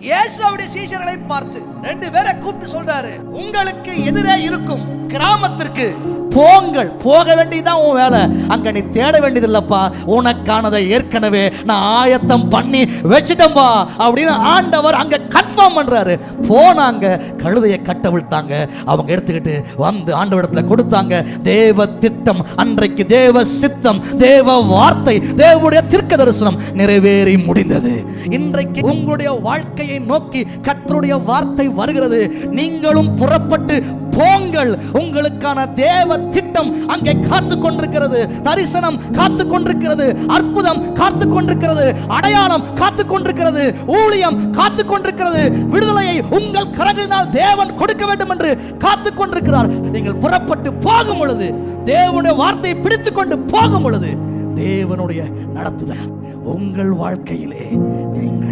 இயேசு அவருடைய சீஷர்களை பார்த்து ரெண்டு பேரை கூப்பிட்டு சொல்றாரு உங்களுக்கு எதிரே இருக்கும் கிராமத்திற்கு போங்கள் போக வேண்டியதுதான் உன் வேலை. அங்க நீ தேட வேண்டியதில்லப்பா. உனக்கானதை ஏற்கனவே நான் ஆயத்தம் பண்ணி வச்சுட்டேன்பா அப்படின்னு ஆண்டவர் அங்க கன்ஃபார்ம் பண்றாரு. போனாங்க கழுதையை கட்ட விட்டாங்க. அவங்க எடுத்துக்கிட்டு வந்து ஆண்டவரிடத்துல கொடுத்தாங்க. தேவ திட்டம் அன்றைக்கு தேவ சித்தம் தேவ வார்த்தை தேவனுடைய தீர்க்க தரிசனம் நிறைவேறி முடிந்தது. இன்றைக்கு உங்களுடைய வாழ்க்கையை நோக்கி கத்தருடைய வார்த்தை வருகிறது. நீங்களும் புறப்பட்டு போங்கள் உங்களுக்கான தேவ திட்டம் அங்கே காத்து கொண்டிருக்கிறது தரிசனம் காத்து கொண்டிருக்கிறது அற்புதம் காத்து கொண்டிருக்கிறது அடையாளம் காத்து கொண்டிருக்கிறது ஊழியம் காத்து கொண்டிருக்கிறது விடுதலையை உங்கள் கரங்களினால் தேவன் கொடுக்க வேண்டும் என்று காத்து கொண்டிருக்கிறார் நீங்கள் புறப்பட்டு போகும் பொழுது தேவனுடைய வார்த்தையை பிடித்து கொண்டு போகும் பொழுது தேவனுடைய நடத்துதல் உங்கள் வாழ்க்கையிலே நீங்கள்